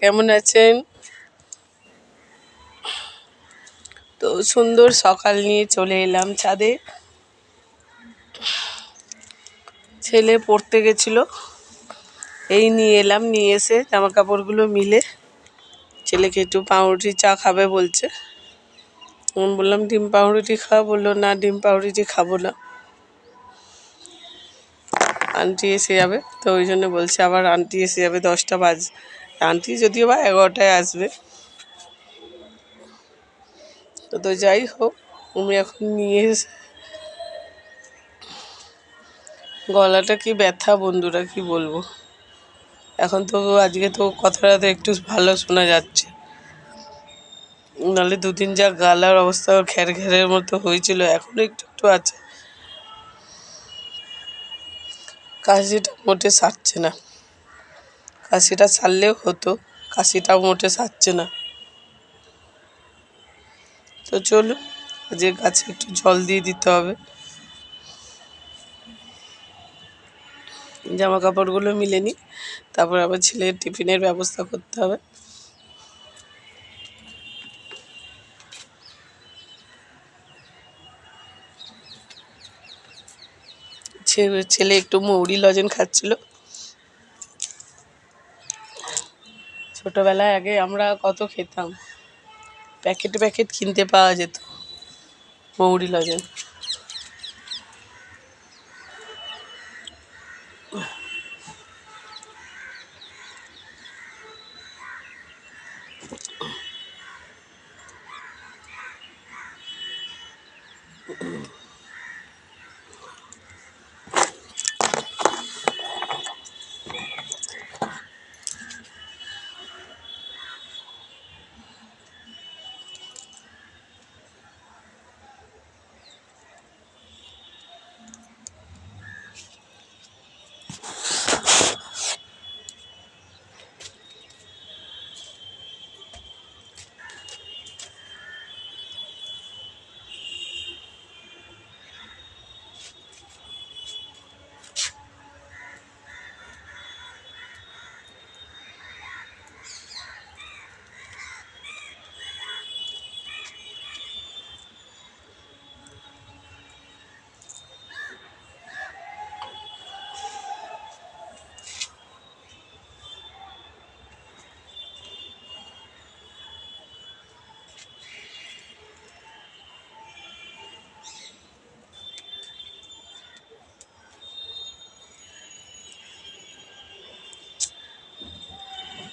কেমন আছেন? তো সুন্দর সকাল নিয়ে চলে এলাম ছাদে। ছেলে পড়তে গেছিল। এই নিয়ে এলাম, নিয়ে এসে জামা কাপড়গুলো মিলে ছেলেকে একটু পাউরুটি চা খাবে বলছে। বললাম, ডিম পাউরুটি খাওয়া বলল, না, ডিম পাউরুটি খাব না। আন্টি এসে যাবে, তো ওই জন্য বলছে আবার আন্টি এসে যাবে দশটা বাজ আন্টি যদিও বা এগারোটায় আসবে। তো যাই হোক তুমি এখন নিয়ে এসে গলাটা কি ব্যথা বন্ধুরা, কি বলব? এখন তো আজকে তো কথাটা তো একটু ভালো শোনা যাচ্ছে। নাহলে দুদিন যা গালার অবস্থা, ঘের ঘেরের মতো হয়েছিল এখনও একটু একটু আছে। কাশিটা মোটে সারছে না। কাশিটা সারলেও হতো, কাশিটাও মোটে সারছে না। তো চলো যে গাছে একটু জল দিয়ে দিতে হবে। জামা কাপড়গুলো মিলে নিই, তারপর আবার ছেলের টিফিনের ব্যবস্থা করতে হবে। ছেলে একটু মৌরি লজেন খাচ্ছিল। ছোটবেলায় আগে আমরা কত খেতাম। প্যাকেট প্যাকেট কিনতে পাওয়া যেত, মৌরি লজেন।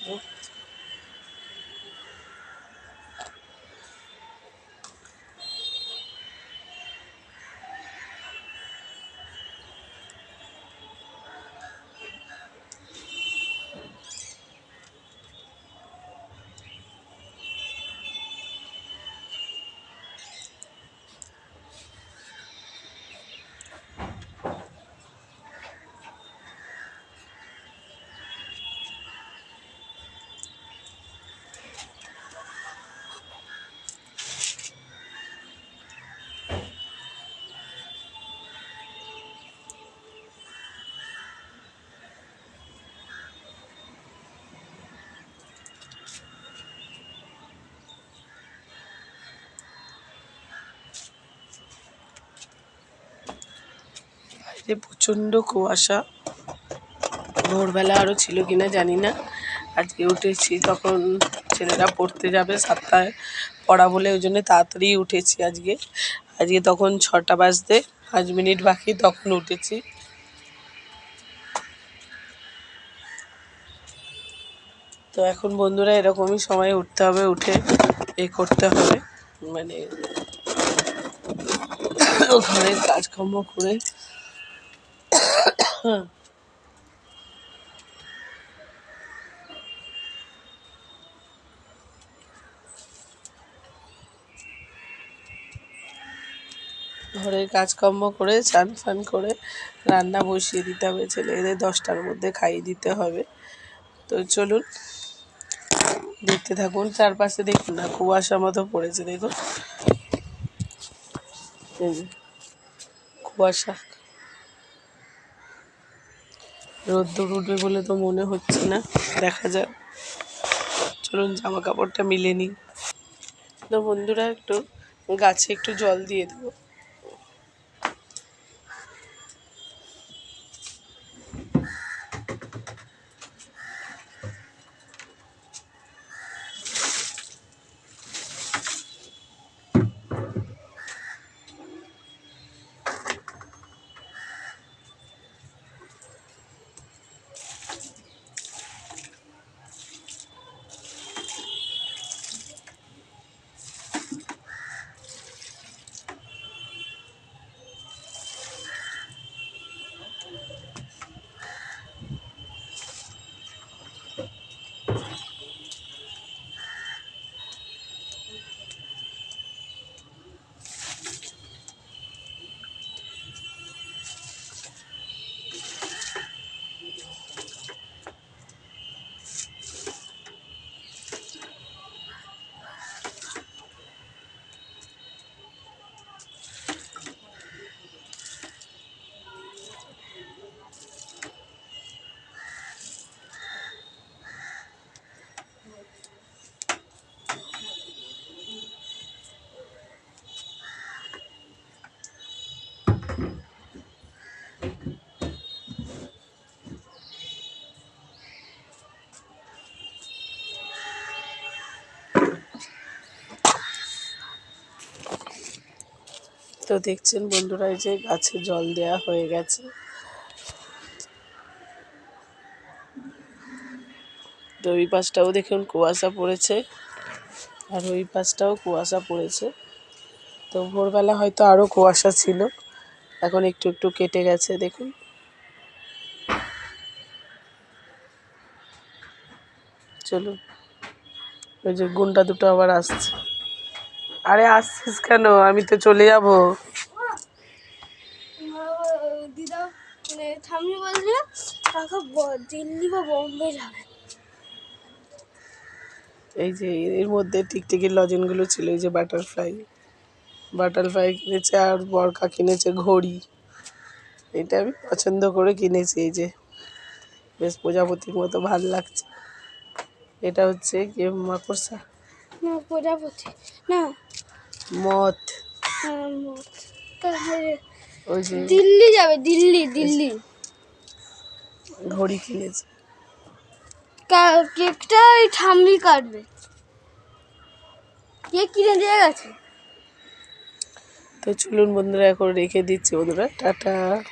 Porto. বাইরে প্রচণ্ড কুয়াশা। ভোরবেলা আরও ছিল কিনা জানি না। আজকে উঠেছি তখন ছেলেরা পড়তে যাবে সাতটায় পড়া বলে, ওই জন্য তাড়াতাড়ি উঠেছি আজকে। আজকে তখন ছটা বাজতে, পাঁচ মিনিট বাকি তখন উঠেছি। তো এখন বন্ধুরা এরকমই সময় উঠতে হবে, উঠে এ করতে হবে। মানে ঘরের কাজকর্ম করে ঘরের কাজকর্ম করে, চান ফান করে, রান্না বসিয়ে দিতে হবে ছেলেদের দশটার মধ্যে খাইয়ে দিতে হবে। তো চলুন, দেখতে থাকুন, চারপাশে দেখুন না কুয়াশা মতো পড়েছে, দেখুন। কুয়াশা। রোদ্দুর উঠবে বলে তো মনে হচ্ছে না। দেখা যাক। চলুন, জামা কাপড়টা মিলে নিই। তো বন্ধুরা, একটু গাছে একটু জল দিয়ে দেবো। দেখছেন বন্ধুরা, এই যে গাছে জল দেওয়া হয়ে গেছে। তো ওই পাশটাও দেখুন কুয়াশা পড়েছে, আর ওই পাশটাও কুয়াশা পড়েছে। তো ভোরবেলা হয়তো আরও কুয়াশা ছিল, এখন একটু একটু কেটে গেছে, দেখুন। চলুন, ওই যে গুন্ডা দুটো আবার আসছে। আরে আসছিস কেন? আমি তো চলে যাব। দিদা মানে ঠাম্মি বলছিল কাকা দিল্লি বা বোম্বে যাবে। এই যে এর মধ্যে টিকটিকির লজেনগুলো ছিল এই যে বাটারফ্লাই। বাটারফ্লাই কিনেছে আর বরকা কিনেছে ঘড়ি। এটা আমি পছন্দ করে কিনেছি এই যে। বেশ প্রজাপতির মতো ভালো লাগছে। এটা হচ্ছে কি মাকড়সা। না প্রজাপতি। না মথ হ্যাঁ, ওই যে দিল্লি যাবে দিল্লি দিল্লি। ঘড়ি কিনেছে। কা- কেকটা ওই ঠাম্মি কাটবে। কেক কিনে দিয়ে গেছে? তো চলুন বন্ধুরা এখন রেখে দিচ্ছি বন্ধুরা। টাটা।